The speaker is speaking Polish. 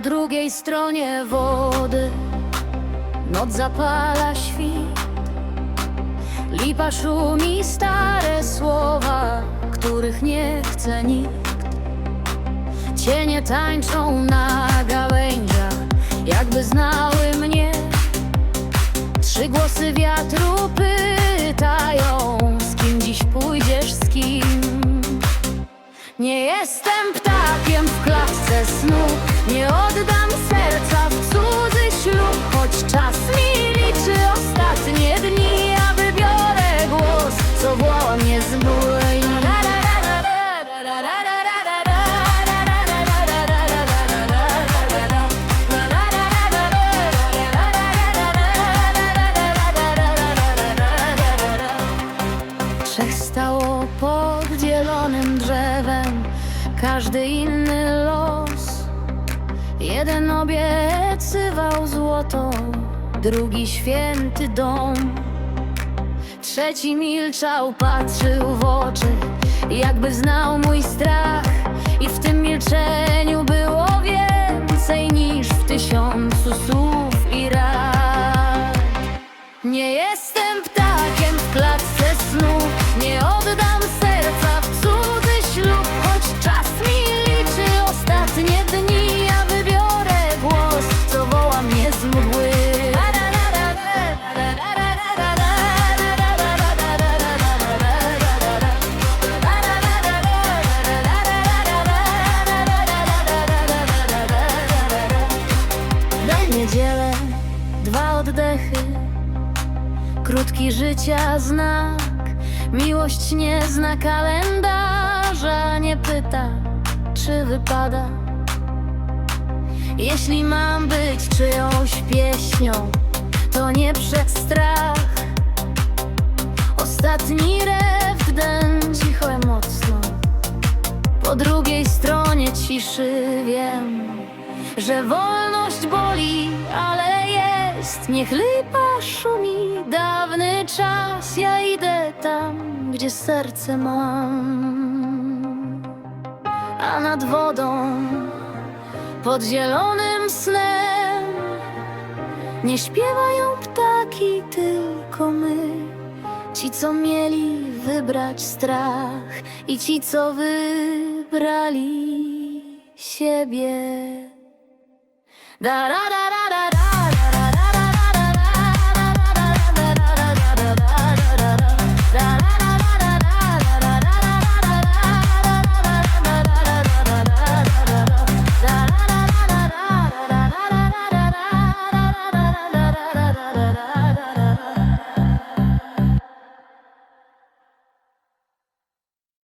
drugiej stronie wody. Noc zapala świt. Lipa szumi stare słowa Których nie chce nikt. Cienie tańczą na gałęziach Jakby znały mnie. Trzy głosy wiatru pytają Z kim dziś pójdziesz, z kim? Nie jestem ptakiem w klatce snu Nie oddam serca w cudzy ślub Choć czas mi liczy ostatnie dni Ja wybiorę głos, co woła mnie z mgły Trzech stało pod dzielonym drzewem Każdy inny Jeden obiecywał złoto Drugi święty dom. Trzeci milczał, patrzył w oczy Jakby znał mój strach. I w tym milczeniu było więcej Niż w tysiącu słów dwa oddechy Krótki życia znak Miłość nie zna kalendarza Nie pyta, czy wypada. Jeśli mam być czyjąś pieśnią To nie przez strach. Ostatni refren cicho i mocno. Po drugiej stronie ciszy wiem Że wolność boli, ale jest Niech lipa szumi dawny czas. Ja idę tam, gdzie serce mam. A nad wodą pod zielonym snem Nie śpiewają ptaki, tylko my. Ci, co mieli wybrać strach I ci, co wybrali siebie. Da, da, da, da da